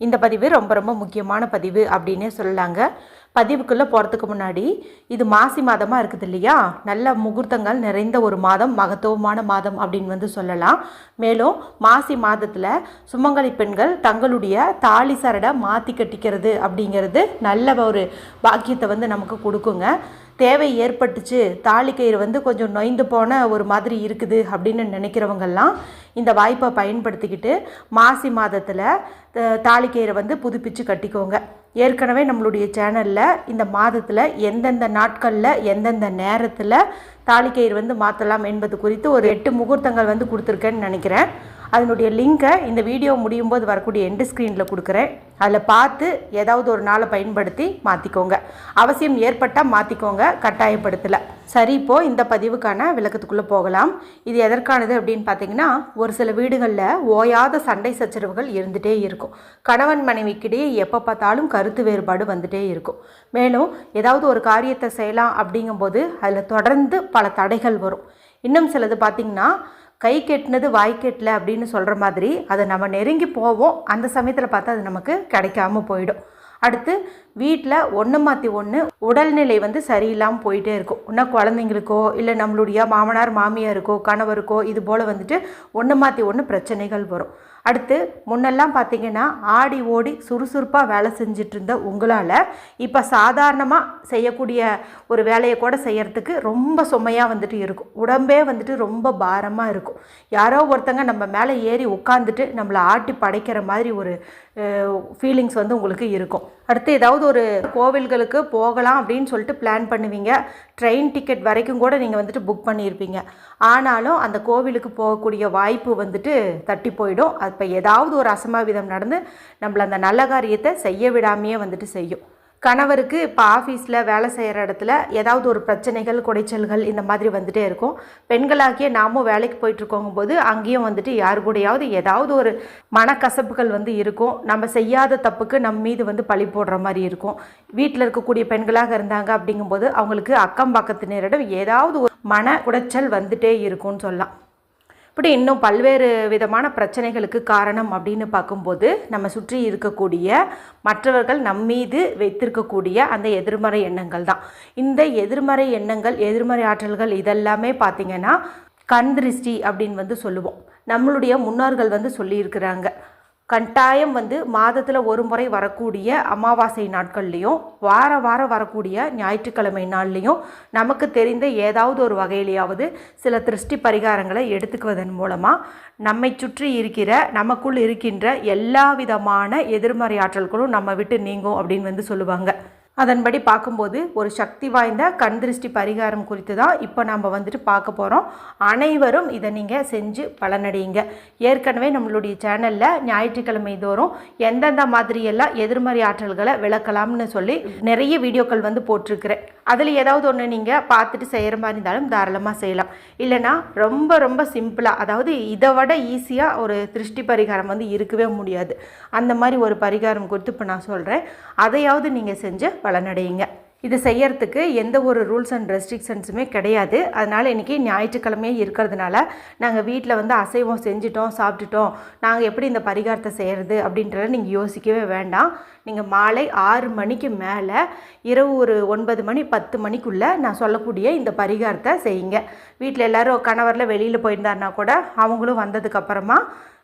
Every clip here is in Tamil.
இந்த பதிவு ரொம்ப ரொம்ப முக்கியமான பதிவு அப்படின்னே சொல்லலாங்க. பதிவுக்குள்ளே போகிறதுக்கு முன்னாடி இது மாசி மாதமாக இருக்குது இல்லையா? நல்ல முகூர்த்தங்கள் நிறைந்த ஒரு மாதம் மகத்துவமான மாதம் அப்படின்னு வந்து சொல்லலாம். மேலும் மாசி மாதத்தில் சுமங்கலி பெண்கள் தங்களுடைய தாலி சரடை மாற்றி கட்டிக்கிறது அப்படிங்கிறது நல்ல ஒரு பாக்கியத்தை வந்து நமக்கு கொடுக்குங்க. தேவை ஏற்பட்டுச்சு தாலிக்கயிறு வந்து கொஞ்சம் நொய்ந்து போன ஒரு மாதிரி இருக்குது அப்படின்னு நினைக்கிறவங்கெல்லாம் இந்த வாய்ப்பை பயன்படுத்திக்கிட்டு மாசி மாதத்தில் தாலிக்கயிறை வந்து புதுப்பிச்சு கட்டிக்கோங்க. ஏற்கனவே நம்மளுடைய சேனலில் இந்த மாதத்தில் எந்தெந்த நாட்களில் எந்தெந்த நேரத்தில் தாலிக்கயிறு வந்து மாற்றலாம் என்பது குறித்து ஒரு எட்டு முகூர்த்தங்கள் வந்து கொடுத்துருக்கேன்னு நினைக்கிறேன். அதனுடைய லிங்கை இந்த வீடியோ முடியும் போது வரக்கூடிய எண்டு ஸ்க்ரீனில் கொடுக்குறேன். அதில் பார்த்து ஏதாவது ஒரு நாளை பயன்படுத்தி மாற்றிக்கோங்க அவசியம் ஏற்பட்டால் மாற்றிக்கோங்க கட்டாயப்படுத்தலை. சரி இப்போது இந்த பதிவுக்கான விளக்கத்துக்குள்ளே போகலாம். இது எதற்கானது அப்படின்னு பார்த்தீங்கன்னா ஒரு சில வீடுகளில் ஓயாத சண்டை சச்சரவுகள் இருந்துகிட்டே இருக்கும். கணவன் மனைவிக்கிடையே எப்போ பார்த்தாலும் கருத்து வேறுபாடு வந்துகிட்டே இருக்கும். மேலும் ஏதாவது ஒரு காரியத்தை செய்யலாம் அப்படிங்கும்போது அதில் தொடர்ந்து பல தடைகள் வரும். இன்னும் சிலது பார்த்திங்கன்னா கை கெட்டினது வாய் கெட்டல அப்படின்னு சொல்கிற மாதிரி அதை நம்ம நெருங்கி போவோம். அந்த சமயத்தில் பார்த்தா அது நமக்கு கிடைக்காம போயிடும். அடுத்து வீட்டில் ஒன்று மாற்றி ஒன்று உடல்நிலை வந்து சரியில்லாமல் போயிட்டே இருக்கும். இன்னும் குழந்தைங்களுக்கோ இல்லை நம்மளுடைய மாமனார் மாமியாருக்கோ கணவருக்கோ இது போல் வந்துட்டு ஒன்று மாற்றி ஒன்று பிரச்சனைகள் வரும். அடுத்து முன்னெல்லாம் பார்த்தீங்கன்னா ஆடி ஓடி சுறுசுறுப்பாக வேலை செஞ்சுட்டு இருந்த உங்களால் இப்போ சாதாரணமாக செய்யக்கூடிய ஒரு வேலையை கூட செய்யறதுக்கு ரொம்ப சுமையாக வந்துட்டு இருக்கும். உடம்பே வந்துட்டு ரொம்ப பாரமாக இருக்கும். யாரோ ஒருத்தங்க நம்ம மேலே ஏறி உட்காந்துட்டு நம்மளை ஆட்டி படைக்கிற மாதிரி ஒரு ஃபீலிங்ஸ் வந்து உங்களுக்கு இருக்கும். அடுத்து ஏதாவது ஒரு கோவில்களுக்கு போகலாம் அப்படின்னு சொல்லிட்டு பிளான் பண்ணுவீங்க. ட்ரெயின் டிக்கெட் வரைக்கும் கூட நீங்கள் வந்துட்டு புக் பண்ணியிருப்பீங்க. ஆனாலும் அந்த கோவிலுக்கு போகக்கூடிய வாய்ப்பு வந்துட்டு தட்டி போயிடும். அப்போ ஏதாவது ஒரு அசம்பாவிதம் நடந்து நம்மளை அந்த நல்ல காரியத்தை செய்ய விடாமையே வந்துட்டு செய்யும். கணவருக்கு இப்போ ஆஃபீஸில் வேலை செய்கிற இடத்துல ஏதாவது ஒரு பிரச்சனைகள் குடைச்சல்கள் இந்த மாதிரி வந்துகிட்டே இருக்கும். பெண்களாகிய நாமும் வேலைக்கு போயிட்டுருக்கோங்கும் போது அங்கேயும் வந்துட்டு யாரு கூடயாவது ஏதாவது ஒரு மனக்கசப்புகள் வந்து இருக்கும். நம்ம செய்யாத தப்புக்கு நம்ம மீது வந்து பழி போடுற மாதிரி இருக்கும். வீட்டில் இருக்கக்கூடிய பெண்களாக இருந்தாங்க அப்படிங்கும்போது அவங்களுக்கு அக்கம் பக்கத்தினரிடம் ஏதாவது ஒரு மன குடைச்சல் வந்துட்டே இருக்கும்னு சொல்லலாம். இப்படி இன்னும் பல்வேறு விதமான பிரச்சனைகளுக்கு காரணம் அப்படின்னு பார்க்கும்போது நம்ம சுற்றி இருக்கக்கூடிய மற்றவர்கள் நம்மீது வைத்திருக்கக்கூடிய அந்த எதிர்மறை எண்ணங்கள் தான். இந்த எதிர்மறை எண்ணங்கள் எதிர்மறை ஆற்றல்கள் இதெல்லாமே பார்த்திங்கன்னா கண் திருஷ்டி அப்படின்னு வந்து சொல்லுவோம். நம்மளுடைய முன்னோர்கள் வந்து சொல்லியிருக்கிறாங்க. கட்டாயம் வந்து மாதத்தில் ஒரு முறை வரக்கூடிய அமாவாசை நாட்கள்லேயும் வார வாரம் வரக்கூடிய ஞாயிற்றுக்கிழமை நாள்லேயும் நமக்கு தெரிந்த ஏதாவது ஒரு வகையிலையாவது சில திருஷ்டி பரிகாரங்களை எடுத்துக்குவதன் மூலமாக நம்மை சுற்றி இருக்கிற நமக்குள் இருக்கின்ற எல்லா விதமான எதிர்மறை ஆற்றல்களும் நம்ம விட்டு நீங்கும் அப்படின்னு வந்து சொல்லுவாங்க. அதன்படி பார்க்கும்போது ஒரு சக்தி வாய்ந்த கண் திருஷ்டி பரிகாரம் குறித்து தான் இப்போ நம்ம வந்துட்டு பார்க்க போகிறோம் அனைவரும் இதை நீங்கள் செஞ்சு பலனடையுங்க. ஏற்கனவே நம்மளுடைய சேனலில் ஞாயிற்றுக்கிழமை தோறும் எந்தெந்த மாதிரியெல்லாம் எதிர்மறை ஆற்றல்களை விளக்கலாம்னு சொல்லி நிறைய வீடியோக்கள் வந்து போட்டிருக்கிறேன். அதில் ஏதாவது ஒன்று நீங்கள் பார்த்துட்டு செய்கிற மாதிரி இருந்தாலும் தாராளமாக செய்யலாம். இல்லைனா ரொம்ப ரொம்ப சிம்பிளாக அதாவது இதை விட ஈஸியாக ஒரு திருஷ்டி பரிகாரம் வந்து இருக்கவே முடியாது. அந்த மாதிரி ஒரு பரிகாரம் கொடுத்து இப்போ நான் சொல்கிறேன் அதையாவது நீங்கள் செஞ்சு பலனடையுங்க. இது செய்யறதுக்கு எந்த ஒரு ரூல்ஸ் அண்ட் ரெஸ்ட்ரிக்ஷன்ஸுமே கிடையாது. அதனால் இன்றைக்கி ஞாயிற்றுக்கிழமையே இருக்கிறதுனால நாங்கள் வீட்டில் வந்து அசைவம் செஞ்சிட்டோம் சாப்பிட்டுட்டோம். நாங்கள் எப்படி இந்த பரிகாரத்தை செய்கிறது அப்படின்றத நீங்கள் யோசிக்கவே வேண்டாம். நீங்கள் மாலை ஆறு மணிக்கு மேலே இரவு ஒரு ஒன்பது மணி பத்து மணிக்குள்ளே நான் சொல்லக்கூடிய இந்த பரிகாரத்தை செய்யுங்க. வீட்டில் எல்லோரும் கணவரில் வெளியில் போயிருந்தாருனா கூட அவங்களும் வந்ததுக்கப்புறமா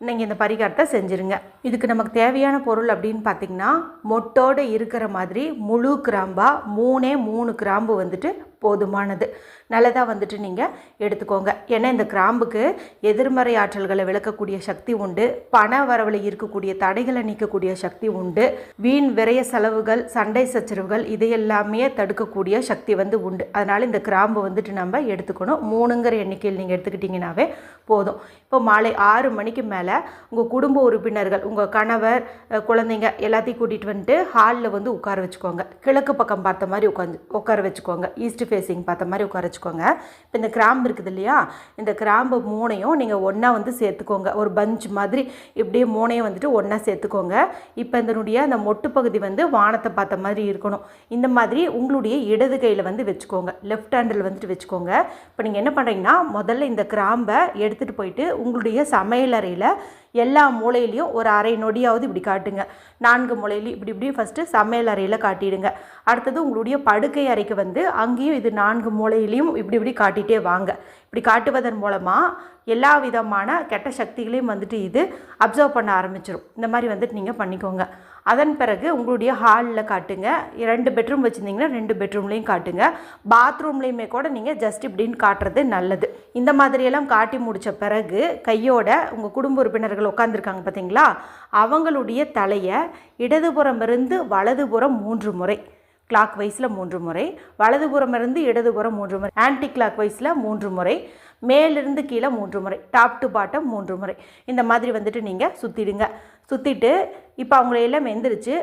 நீங்கள் இந்த பரிகாரத்தை செஞ்சுருங்க. இதுக்கு நமக்கு தேவையான பொருள் அப்படின்னு பார்த்திங்கன்னா மொட்டோடு இருக்கிற மாதிரி முழு கிராம்பாக மூணே மூணு கிராம்பு வந்துட்டு போதுமானது. நல்லதாக வந்துட்டு நீங்கள் எடுத்துக்கோங்க. ஏன்னா இந்த கிராம்புக்கு எதிர்மறை ஆற்றல்களை விளக்கக்கூடிய சக்தி உண்டு. பண வரவில் இருக்கக்கூடிய தடைகளை நீக்கக்கூடிய சக்தி உண்டு. வீண் விரைய செலவுகள் சண்டை சச்சரவுகள் இதையெல்லாமே தடுக்கக்கூடிய சக்தி வந்து உண்டு. அதனால் இந்த கிராம்பு வந்துட்டு நம்ம எடுத்துக்கணும். மூணுங்கிற எண்ணிக்கையில் நீங்கள் எடுத்துக்கிட்டிங்கனாவே போதும். இப்போ மாலை ஆறு மணிக்கு மேலே உங்கள் குடும்ப உறுப்பினர்கள் உங்கள் கணவர் குழந்தைங்க எல்லாத்தையும் கூட்டிகிட்டு வந்துட்டு ஹாலில் வந்து உட்கார வச்சுக்கோங்க. கிழக்கு பக்கம் பார்த்த மாதிரி உட்காந்து உட்கார வச்சுக்கோங்க. ஈஸ்ட் ஃபேஸிங் பார்த்த மாதிரி உட்கார வச்சுக்கோங்க இப்போ இந்த கிராம்பு இருக்குது இல்லையா? இந்த கிராம்பு மூணையும் நீங்கள் ஒன்றா வந்து சேர்த்துக்கோங்க. ஒரு பஞ்ச் மாதிரி இப்படியே மூணையும் வந்துட்டு ஒன்றா சேர்த்துக்கோங்க. இப்போ இதனுடைய அந்த மொட்டு பகுதி வந்து வானத்தை பார்த்த மாதிரி இருக்கணும். இந்த மாதிரி உங்களுடைய இடது கையில் வந்து வச்சுக்கோங்க. லெஃப்ட் ஹேண்டில் வந்துட்டு வச்சுக்கோங்க. இப்போ நீங்கள் என்ன பண்ணுறீங்கன்னா முதல்ல இந்த கிராம்பை எடுத்துகிட்டு போயிட்டு உங்களுடைய சமையலறையில் எல்லா மூலையிலையும் ஒரு அரை நொடியாவது இப்படி காட்டுங்க. நான்கு மூலையிலையும் இப்படி இப்படி ஃபஸ்ட்டு சமையல் அறையில் காட்டிடுங்க. அடுத்தது உங்களுடைய படுக்கை அறைக்கு வந்து அங்கேயும் இது நான்கு மூலையிலையும் இப்படி இப்படி காட்டிகிட்டே வாங்க. இப்படி காட்டுவதன் மூலமாக எல்லா விதமான கெட்ட சக்திகளையும் வந்துட்டு இது அப்சர்வ் பண்ண ஆரம்பிச்சிடும் இந்த மாதிரி வந்துட்டு நீங்கள் பண்ணிக்கோங்க. அதன் பிறகு உங்களுடைய ஹாலில் காட்டுங்க. ரெண்டு பெட்ரூம் வச்சுருந்தீங்கன்னா ரெண்டு பெட்ரூம்லேயும் காட்டுங்க. பாத்ரூம்லேயுமே கூட நீங்கள் ஜஸ்ட் இப்படின்னு காட்டுறது நல்லது. இந்த மாதிரியெல்லாம் காட்டி முடித்த பிறகு கையோட உங்கள் குடும்ப உறுப்பினர்கள் உட்காந்துருக்காங்க பார்த்தீங்களா அவங்களுடைய தலையை இடதுபுறம் இருந்து வலதுபுறம் மூன்று முறை. கிளாக் வைஸில் மூன்று முறை வலதுபுறமிருந்து இடதுபுறம் மூன்று முறை ஆன்டி கிளாக் வைஸில் மூன்று முறை மேலிருந்து கீழே மூன்று முறை டாப் டு பாட்டம் மூன்று முறை. இந்த மாதிரி வந்துட்டு நீங்கள் சுற்றிடுங்க சுற்றிட்டு இப்போ அவங்கள எல்லாம் எந்திரிச்சு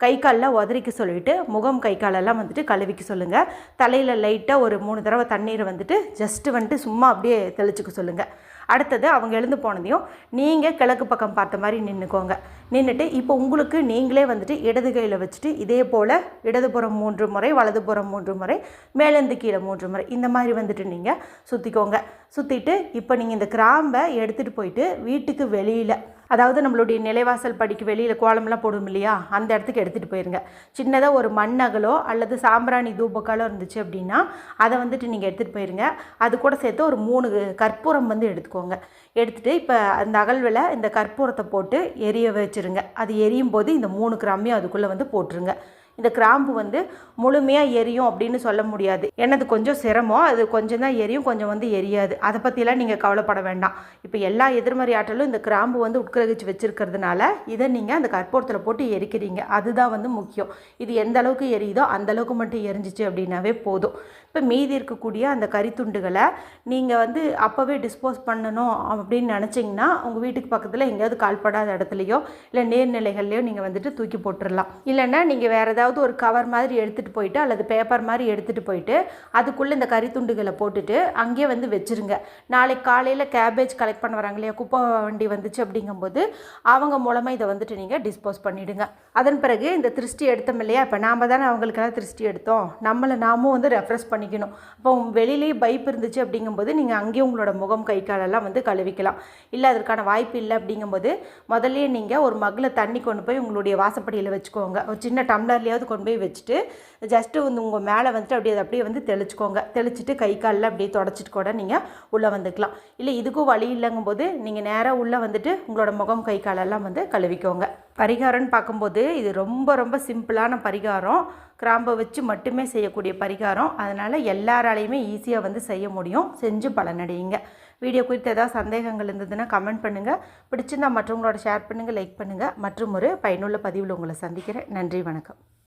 கை காலில் உதறிக்க சொல்லிவிட்டு முகம் கை காலெல்லாம் வந்துட்டு கழுவிக்க சொல்லுங்கள் தலையில் லைட்டாக ஒரு மூணு தடவை தண்ணீரை வந்துட்டு ஜஸ்ட்டு வந்துட்டு சும்மா அப்படியே தெளிச்சுக்க சொல்லுங்கள் அடுத்தது அவங்க எழுந்து போனதையும் நீங்கள் கிழக்கு பக்கம் பார்த்த மாதிரி நின்றுக்கோங்க நின்றுட்டு இப்போ உங்களுக்கு நீங்களே வந்துட்டு இடது கையில் வச்சுட்டு இதே போல் இடதுபுறம் மூன்று முறை வலதுபுறம் மூன்று முறை மேலேருந்து கீழே மூன்று முறை இந்த மாதிரி வந்துட்டு நீங்கள் சுற்றிக்கோங்க சுற்றிட்டு இப்போ நீங்கள் இந்த கிராம்பை எடுத்துகிட்டு போயிட்டு வீட்டுக்கு வெளியில் அதாவது நம்மளுடைய நிலைவாசல் படிக்கு வெளியில் கோலம்லாம் போடும் இல்லையா? அந்த இடத்துக்கு எடுத்துகிட்டு போயிருங்க. சின்னதாக ஒரு மண்ணகலோ அல்லது சாம்பிராணி தூபக்காலோ இருந்துச்சு அப்படின்னா அதை வந்துட்டு நீங்கள் எடுத்துகிட்டு போயிருங்க. அது கூட சேர்த்து ஒரு மூணு கற்பூரம் வந்து எடுத்துக்கோங்க. எடுத்துகிட்டு இப்போ அந்த அகல்வில் இந்த கற்பூரத்தை போட்டு எரிய வச்சுருங்க. அது எரியும் போது இந்த மூணு கிராமையும் அதுக்குள்ளே வந்து போட்டுருங்க. இந்த கிராம்பு வந்து முழுமையாக எரியும் அப்படின்னு சொல்ல முடியாது. ஏன்னா அது கொஞ்சம் சிரமம் அது கொஞ்சம் தான் எரியும் கொஞ்சம் வந்து எரியாது. அதை பற்றிலாம் நீங்கள் கவலைப்பட வேண்டாம். இப்போ எல்லா எதிர்மறை ஆற்றலும் இந்த கிராம்பு வந்து உட்கிரகிச்சு வச்சுருக்கிறதுனால இதை நீங்கள் அந்த கற்பூரத்தில் போட்டு எரிக்கிறீங்க. அதுதான் வந்து முக்கியம். இது எந்த அளவுக்கு எரியுதோ அந்த அளவுக்கு மட்டும் எரிஞ்சிச்சு அப்படின்னாவே போதும். இப்போ மீதி இருக்கக்கூடிய அந்த கறித்துண்டுகளை நீங்கள் வந்து அப்போவே டிஸ்போஸ் பண்ணணும் அப்படின்னு நினச்சிங்கன்னா உங்கள் வீட்டுக்கு பக்கத்தில் எங்கேயாவது கால்படாத இடத்துலையோ இல்லை நீர்நிலைகள்லையோ நீங்கள் வந்துட்டு தூக்கி போட்டுடலாம் இல்லைன்னா நீங்கள் வேறு ஏதாவது ஒரு கவர் மாதிரி எடுத்துகிட்டு போயிட்டு அல்லது பேப்பர் மாதிரி எடுத்துகிட்டு போயிட்டு அதுக்குள்ளே இந்த கறித்துண்டுகளை போட்டுட்டு அங்கேயே வந்து வச்சுருங்க. நாளைக்கு காலையில் கேபேஜ் கலெக்ட் பண்ண வராங்க இல்லையா குப்பை வண்டி வந்துச்சு அப்படிங்கும்போது அவங்க மூலமாக இதை வந்துட்டு நீங்கள் டிஸ்போஸ் பண்ணிவிடுங்க அதன் பிறகு இந்த திருஷ்டி எடுத்தோம் இல்லையா இப்போ நாம் தானே அவங்களுக்கெல்லாம் திருஷ்டி எடுத்தோம். நம்மளை நாமும் வந்து ரெஃப்ரெஷ் பண்ணிக்கணும். இப்போ வெளியிலேயே பைப் இருந்துச்சு அப்படிங்கும்போது நீங்கள் அங்கேயும் உங்களோட முகம் கை காலெல்லாம் வந்து கழுவிக்கலாம். இல்லை அதற்கான வாய்ப்பு இல்லை அப்படிங்கும்போது முதல்ல நீங்கள் ஒரு மகில் தண்ணி கொண்டு போய் உங்களுடைய வாசப்படியில் வச்சுக்கோங்க. ஒரு சின்ன டம்ளர்லேயே டம்ளர்லேயாவது கொண்டு போய் வச்சுட்டு ஜஸ்ட்டு வந்து உங்கள் மேலே வந்துட்டு அப்படியே அதை அப்படியே வந்து தெளிச்சுக்கோங்க. தெளிச்சுட்டு கை காலில் அப்படியே தொடச்சிட்டு கூட நீங்கள் உள்ளே வந்துக்கலாம். இல்லை இதுக்கும் வழி இல்லைங்கும்போது நீங்கள் நேராக உள்ளே வந்துட்டு உங்களோட முகம் கை காலெல்லாம் வந்து கழுவிக்கோங்க. பரிகாரம்னு பார்க்கும்போது இது ரொம்ப ரொம்ப சிம்பிளான பரிகாரம். கிராம்பை வச்சு மட்டுமே செய்யக்கூடிய பரிகாரம். அதனால் எல்லாராலையுமே ஈஸியாக வந்து செய்ய முடியும். செஞ்சு பலனடையுங்க. வீடியோ குறித்து ஏதாவது சந்தேகங்கள் இருந்ததுன்னா கமெண்ட் பண்ணுங்கள் பிடிச்சிருந்தா மற்றவங்களோட ஷேர் பண்ணுங்கள் லைக் பண்ணுங்கள் மற்றும் ஒரு பயனுள்ள பதிவில் உங்களை சந்திக்கிறேன். நன்றி வணக்கம்.